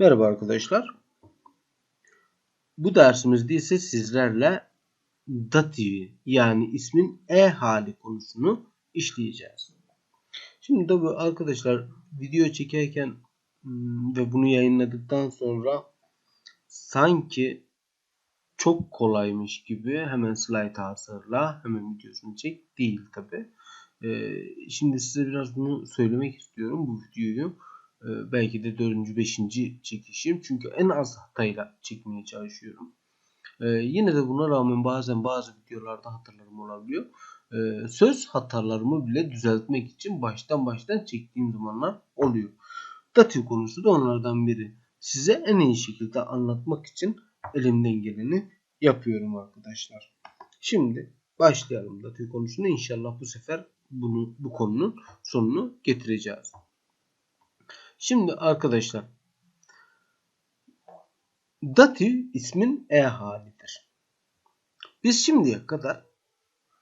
Merhaba arkadaşlar. Bu dersimizde ise sizlerle dativi yani ismin e hali konusunu işleyeceğiz. Şimdi tabi arkadaşlar video çekerken hmm, ve bunu yayınladıktan sonra sanki çok kolaymış gibi hemen slide hazırla hemen videosunu çek değil tabi. Ee, şimdi size biraz bunu söylemek istiyorum bu videoyu belki de dördüncü, beşinci çekişim. Çünkü en az hatayla çekmeye çalışıyorum. Ee, yine de buna rağmen bazen bazı videolarda hatalarım olabiliyor. Ee, söz hatalarımı bile düzeltmek için baştan baştan çektiğim zamanlar oluyor. Datif konusu da onlardan biri. Size en iyi şekilde anlatmak için elimden geleni yapıyorum arkadaşlar. Şimdi başlayalım datif konusuna. İnşallah bu sefer bunu bu konunun sonunu getireceğiz. Şimdi arkadaşlar datif ismin e halidir. Biz şimdiye kadar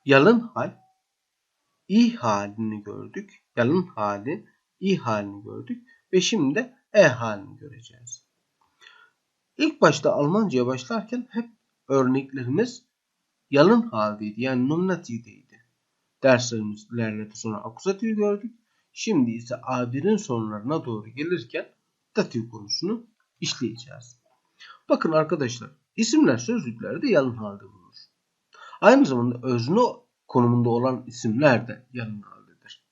yalın hal, i halini gördük. Yalın hali, i halini gördük ve şimdi de e halini göreceğiz. İlk başta Almanca'ya başlarken hep örneklerimiz yalın haldeydi. Yani nominatifdeydi. Derslerimiz ilerledi sonra akuzatif gördük. Şimdi ise A1'in sonlarına doğru gelirken datif konusunu işleyeceğiz. Bakın arkadaşlar isimler sözlüklerde yalın halde bulunur. Aynı zamanda özne konumunda olan isimler de yalın haldedir.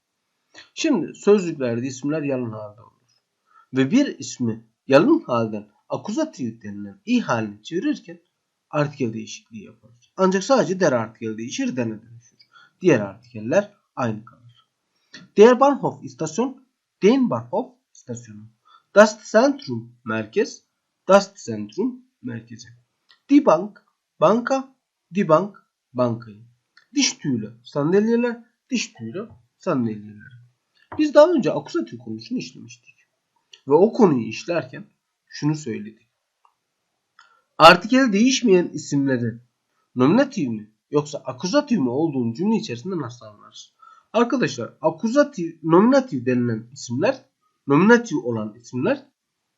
Şimdi sözlüklerde isimler yalın halde olur. Ve bir ismi yalın halden akuzatif denilen i haline çevirirken artikel değişikliği yaparız. Ancak sadece der artikel değişir, dene dönüşür. Diğer artikeller aynı kalır. Der Bahnhof istasyon den Bahnhof istasyonu. Das Zentrum merkez, das Zentrum merkezi. Die Bank banka, die Bank bankayı. Diş tüylü sandalyeler, diş tüylü sandalyeler. Biz daha önce akuzatif konusunu işlemiştik. Ve o konuyu işlerken şunu söyledik. Artikel değişmeyen isimlerin nominatif mi yoksa akuzatif mi olduğunu cümle içerisinde nasıl anlarız? Arkadaşlar akuzatif, nominatif denilen isimler nominatif olan isimler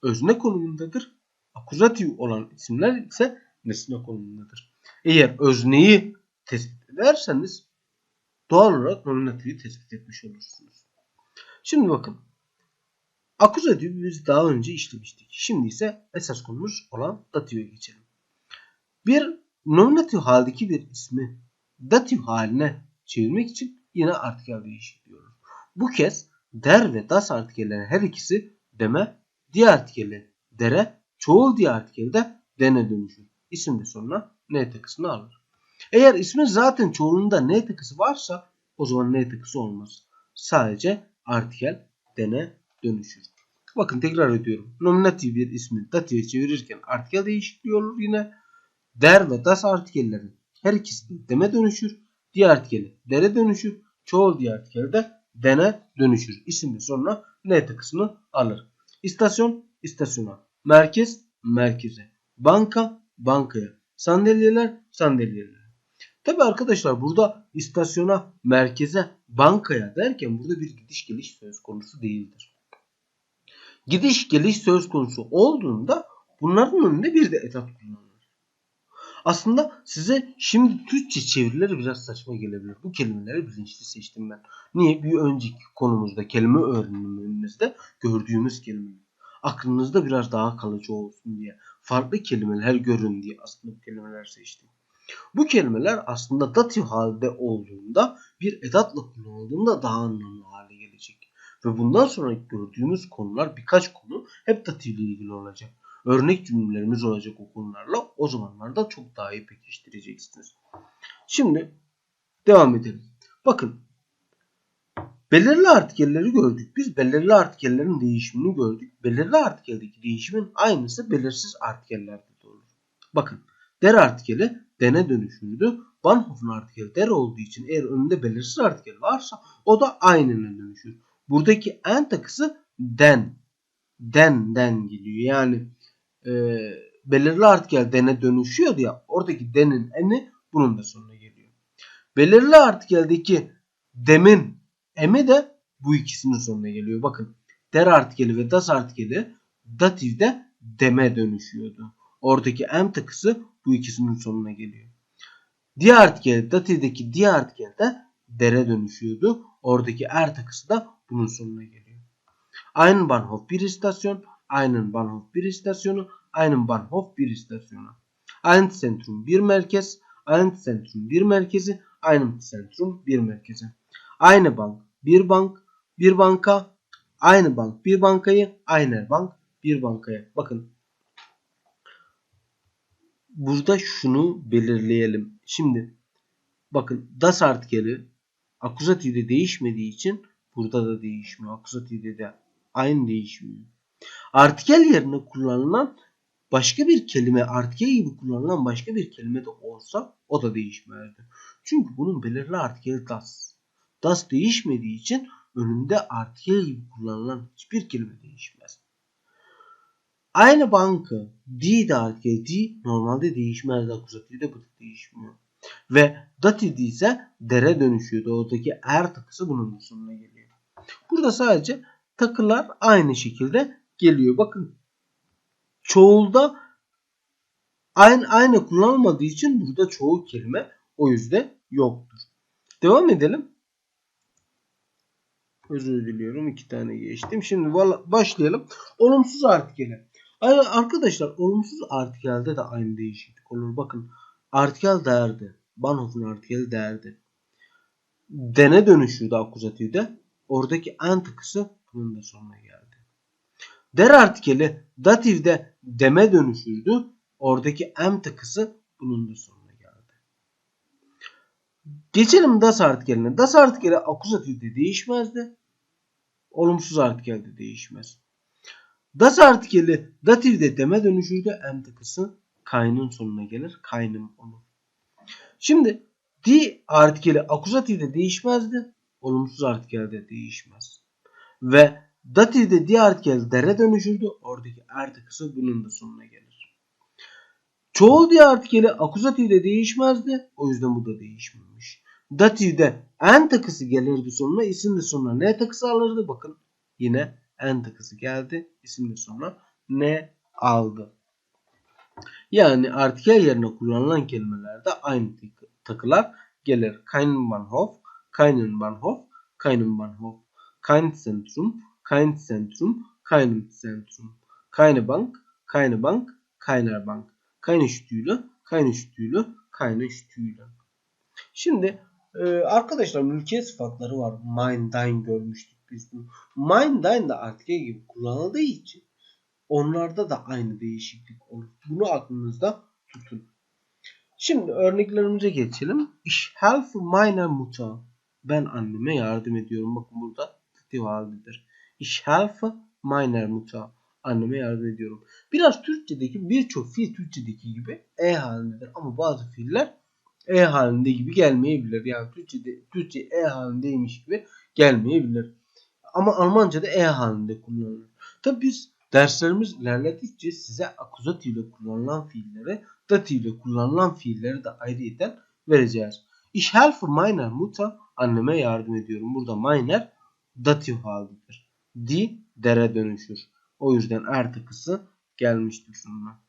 özne konumundadır. Akuzatif olan isimler ise nesne konumundadır. Eğer özneyi tespit ederseniz doğal olarak nominatifi tespit etmiş olursunuz. Şimdi bakın. Akuzatif biz daha önce işlemiştik. Şimdi ise esas konumuz olan dative geçelim. Bir nominatif haldeki bir ismi datif haline çevirmek için yine artikel değiştiriyoruz. Bu kez der ve das artikelleri her ikisi deme, diğer artikeli dere, çoğul diğer artikeli de dene dönüşür. İsim de sonuna n takısını alır. Eğer ismin zaten çoğulunda n takısı varsa o zaman n takısı olmaz. Sadece artikel dene dönüşür. Bakın tekrar ediyorum. Nominatif bir ismi datife çevirirken artikel değişikliği olur yine. Der ve das artikellerin her ikisi de deme dönüşür. Diğer artikeli dere dönüşür çoğul diye artikelde dene dönüşür. İsimli sonuna n takısını alır. İstasyon istasyona. Merkez merkeze. Banka bankaya. Sandalyeler sandalyeler. Tabi arkadaşlar burada istasyona, merkeze, bankaya derken burada bir gidiş geliş söz konusu değildir. Gidiş geliş söz konusu olduğunda bunların önünde bir de etat kullanılır. Aslında size şimdi Türkçe çevirileri biraz saçma gelebilir. Bu kelimeleri bilinçli seçtim ben. Niye? Bir önceki konumuzda kelime öğrenimimizde gördüğümüz kelime. Aklınızda biraz daha kalıcı olsun diye. Farklı kelimeler görün diye aslında bu kelimeler seçtim. Bu kelimeler aslında datif halde olduğunda bir edatla kullanıldığında daha anlamlı hale gelecek. Ve bundan sonra gördüğümüz konular birkaç konu hep datif ile ilgili olacak örnek cümlelerimiz olacak o konularla. O zamanlarda çok daha iyi pekiştireceksiniz. Şimdi devam edelim. Bakın belirli artikelleri gördük. Biz belirli artikellerin değişimini gördük. Belirli artikeldeki değişimin aynısı belirsiz artikellerde de olur. Bakın der artikeli dene dönüşürdü. Bahnhof'un artikeli der olduğu için eğer önünde belirsiz artikel varsa o da aynına dönüşür. Buradaki en takısı den. Den den geliyor. Yani e, belirli artikel dene dönüşüyor ya oradaki denin eni bunun da sonuna geliyor. Belirli artikeldeki demin emi de bu ikisinin sonuna geliyor. Bakın der artikeli ve das artikeli datifde deme dönüşüyordu. Oradaki M takısı bu ikisinin sonuna geliyor. Di artikel datifdeki di artikel de dere dönüşüyordu. Oradaki er takısı da bunun sonuna geliyor. Einen Bahnhof bir istasyon, einen Bahnhof bir istasyonu, einen Bahnhof bir istasyonu. Ein Zentrum bir merkez, ein Zentrum bir merkezi, ein Zentrum bir merkezi. Aynı bank bir bank, bir banka, aynı bank bir bankayı, aynı bank bir bankaya. Bakın burada şunu belirleyelim. Şimdi bakın das artikeli akuzatifde değişmediği için burada da değişmiyor. Akuzatifde de aynı değişmiyor. Artikel yerine kullanılan başka bir kelime artikel gibi kullanılan başka bir kelime de olsa o da değişmezdi. Çünkü bunun belirli artikeli das. Das değişmediği için önünde artikel gibi kullanılan hiçbir kelime değişmez. Aynı banka D de artikel D normalde değişmez. Akuzatifde bu da değişmiyor. Ve datifde ise dere dönüşüyordu. Oradaki er takısı bunun sonuna geliyor. Burada sadece takılar aynı şekilde geliyor. Bakın çoğulda aynı aynı kullanılmadığı için burada çoğul kelime o yüzden yoktur. Devam edelim. Özür diliyorum. iki tane geçtim. Şimdi başlayalım. Olumsuz artikele. Arkadaşlar olumsuz artikelde de aynı değişiklik olur. Bakın artikel değerdi. Bahnhof'un artikeli değerdi. Dene dönüşüyordu akuzatifde. Oradaki en takısı bunun da sonuna geldi. Der artikeli datifde deme dönüşürdü. Oradaki m takısı bunun da sonuna geldi. Geçelim das artikeline. Das artikeli akuzatifde değişmezdi. Olumsuz artikelde değişmez. Das artikeli datifde deme dönüşürdü. M takısı kaynın sonuna gelir. Kaynım olur. Şimdi di artikeli akuzatifde değişmezdi. Olumsuz artikelde değişmez. Ve datifde di artikel dere dönüşürdü. Oradaki takısı bunun da sonuna gelir. Çoğul di artikeli akuzatifde değişmezdi. O yüzden bu da değişmemiş. Datifde en takısı gelirdi sonuna. isim de sonuna ne takısı alırdı. Bakın yine en takısı geldi. isim de sonuna ne aldı. Yani artikel yerine kullanılan kelimelerde aynı takılar gelir. Keinen Bahnhof, keinen Bahnhof, keinen Bahnhof, kein Zentrum, kein Zentrum, keinem Zentrum, keine Bank, keine Bank, keiner Bank, keine Stühle, keine Stühle, keine Stühle. Şimdi e, arkadaşlar mülkiyet sıfatları var. Mine, dine görmüştük biz bunu. Mine, dine de artikel gibi kullanıldığı için onlarda da aynı değişiklik olur. Bunu aklınızda tutun. Şimdi örneklerimize geçelim. Ich helfe meiner Mutter. Ben anneme yardım ediyorum. Bakın burada aktif haldedir. Ich helfe meiner Mutter. Anneme yardım ediyorum. Biraz Türkçedeki birçok fiil Türkçedeki gibi e halindedir. Ama bazı fiiller e halinde gibi gelmeyebilir. Yani Türkçede, Türkçe e halindeymiş gibi gelmeyebilir. Ama Almanca'da e halinde kullanılır. Tabi biz derslerimiz ilerledikçe size akuzatif ile kullanılan fiilleri, datif ile kullanılan fiilleri de ayrıyeten vereceğiz. Ich helfe meiner Mutter. Anneme yardım ediyorum. Burada meiner datif haldedir. Di dere dönüşür. O yüzden takısı gelmiştir sonuna.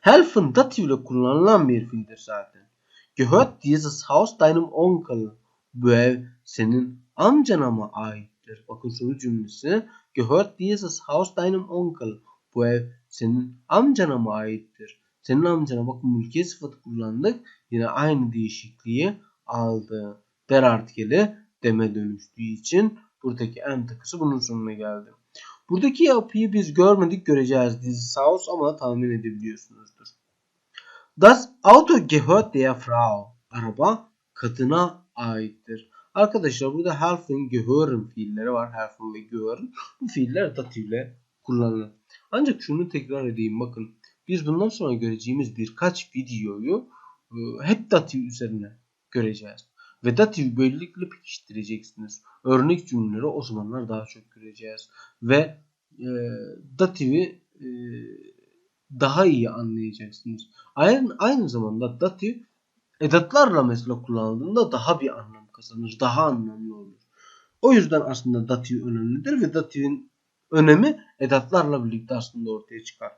Helfen datif ile kullanılan bir fiildir zaten. Gehört dieses Haus deinem Onkel? Bu ev senin amcana mı aittir? Bakın soru cümlesi. Gehört dieses Haus deinem Onkel? Bu ev senin amcana mı aittir? Senin amcana bakın mülkiyet sıfatı kullandık. Yine aynı değişikliği aldı. Der artikeli deme dönüştüğü için buradaki en takısı bunun sonuna geldi. Buradaki yapıyı biz görmedik göreceğiz dizisi House ama tahmin edebiliyorsunuzdur. Das Auto gehört der Frau. Araba kadına aittir. Arkadaşlar burada helfen, gehören fiilleri var. Helfen ve gehören. Bu fiiller datifle kullanılır. Ancak şunu tekrar edeyim bakın. Biz bundan sonra göreceğimiz birkaç videoyu e, hep datif üzerine göreceğiz. Ve datif böylelikle pekiştireceksiniz. Örnek cümleleri o zamanlar daha çok göreceğiz. Ve e, datifi e, daha iyi anlayacaksınız. Aynı, aynı zamanda datif edatlarla mesela kullanıldığında daha bir anlam kazanır. Daha anlamlı olur. O yüzden aslında datif önemlidir ve datifin önemi edatlarla birlikte aslında ortaya çıkar.